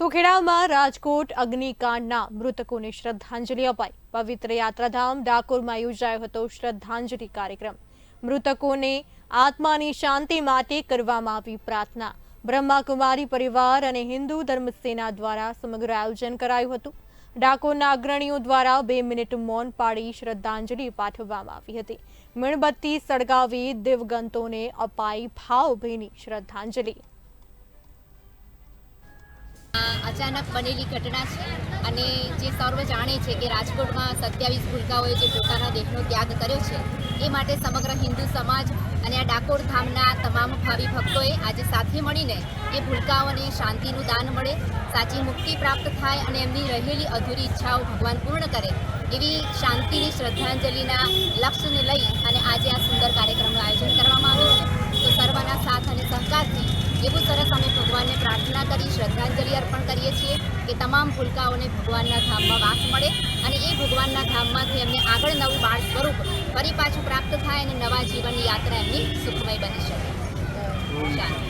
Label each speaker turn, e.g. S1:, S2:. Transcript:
S1: તો ખેડામાં રાજકોટ અગ્નિકાંડના મૃતકોને શ્રદ્ધાંજલિ અપાઈ. પવિત્ર યાત્રાધામ ડાકોરમાં યોજાયો હતો શ્રદ્ધાંજલિ કાર્યક્રમ. મૃતકોને આત્માની શાંતિ માટે કરવામાં આવી પ્રાર્થના. બ્રહ્માકુમારી પરિવાર અને હિન્દુ ધર્મસેના દ્વારા સમગ્ર આયોજન કરાયું હતું. ડાકોરના અગ્રણીઓ દ્વારા બે મિનિટ મૌન પાડી શ્રદ્ધાંજલિ પાઠવવામાં આવી હતી. મીણબત્તી સળગાવી દિવગંતોને અપાઈ ભાવભીની શ્રદ્ધાંજલિ.
S2: અચાનક બનેલી ઘટના છે અને જે સર્વ જાણે છે કે રાજકોટમાં સત્યાવીસ ભૂલકાઓએ જે પોતાના દેશનો ત્યાગ કર્યો છે, એ માટે સમગ્ર હિન્દુ સમાજ અને આ ડાકોર ધામના તમામ ભાવિ ભક્તોએ આજે સાથે મળીને એ ભૂલકાઓને શાંતિનું દાન મળે, સાચી મુક્તિ પ્રાપ્ત થાય અને એમની રહેલી અધૂરી ઈચ્છાઓ ભગવાન પૂર્ણ કરે, એવી શાંતિની શ્રદ્ધાંજલિના લક્ષ્યને લઈ અને આજે આ સુંદર કાર્યક્રમનું આયોજન કરવામાં આવ્યું છે તો સર્વના સાથ અને સહકારથી એવું સરસ અમે ભગવાનને પ્રાર્થના કરી શ્રદ્ધાંજલિ અર્પણ કરીએ છીએ કે તમામ ભૂલકાઓને ભગવાનના ધામમાં વાસ મળે અને એ ભગવાનના ધામમાંથી એમને આગળ નવું બાળ સ્વરૂપ ફરી પાછું પ્રાપ્ત થાય અને નવા જીવનની યાત્રા એમની સુખમય બની શકે.